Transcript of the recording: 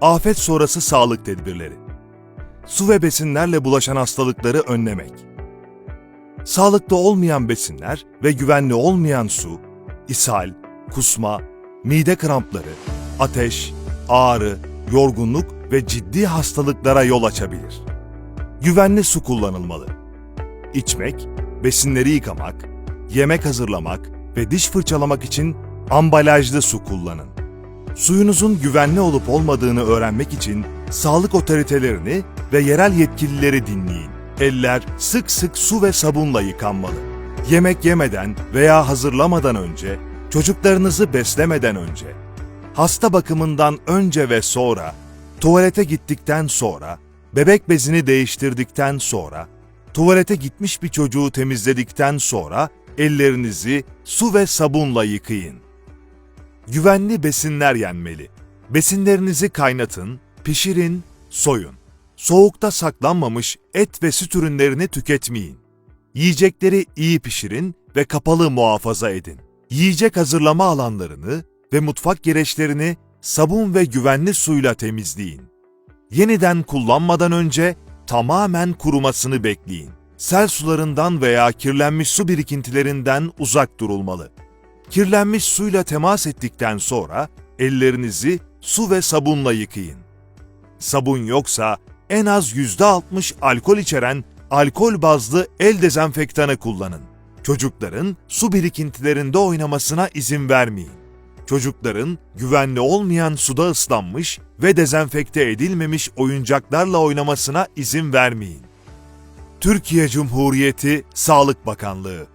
Afet sonrası sağlık tedbirleri. Su ve besinlerle bulaşan hastalıkları önlemek. Sağlıklı olmayan besinler ve güvenli olmayan su, ishal, kusma, mide krampları, ateş, ağrı, yorgunluk ve ciddi hastalıklara yol açabilir. Güvenli su kullanılmalı. İçmek, besinleri yıkamak, yemek hazırlamak ve diş fırçalamak için ambalajlı su kullanın. Suyunuzun güvenli olup olmadığını öğrenmek için sağlık otoritelerini ve yerel yetkilileri dinleyin. Eller sık sık su ve sabunla yıkanmalı. Yemek yemeden veya hazırlamadan önce, çocuklarınızı beslemeden önce, hasta bakımından önce ve sonra, tuvalete gittikten sonra, bebek bezini değiştirdikten sonra, tuvalete gitmiş bir çocuğu temizledikten sonra ellerinizi su ve sabunla yıkayın. Güvenli besinler yenmeli. Besinlerinizi kaynatın, pişirin, soyun. Soğukta saklanmamış et ve süt ürünlerini tüketmeyin. Yiyecekleri iyi pişirin ve kapalı muhafaza edin. Yiyecek hazırlama alanlarını ve mutfak gereçlerini sabun ve güvenli suyla temizleyin. Yeniden kullanmadan önce tamamen kurumasını bekleyin. Sel sularından veya kirlenmiş su birikintilerinden uzak durulmalı. Kirlenmiş suyla temas ettikten sonra ellerinizi su ve sabunla yıkayın. Sabun yoksa en az %60 alkol içeren alkol bazlı el dezenfektanı kullanın. Çocukların su birikintilerinde oynamasına izin vermeyin. Çocukların güvenli olmayan suda ıslanmış ve dezenfekte edilmemiş oyuncaklarla oynamasına izin vermeyin. Türkiye Cumhuriyeti Sağlık Bakanlığı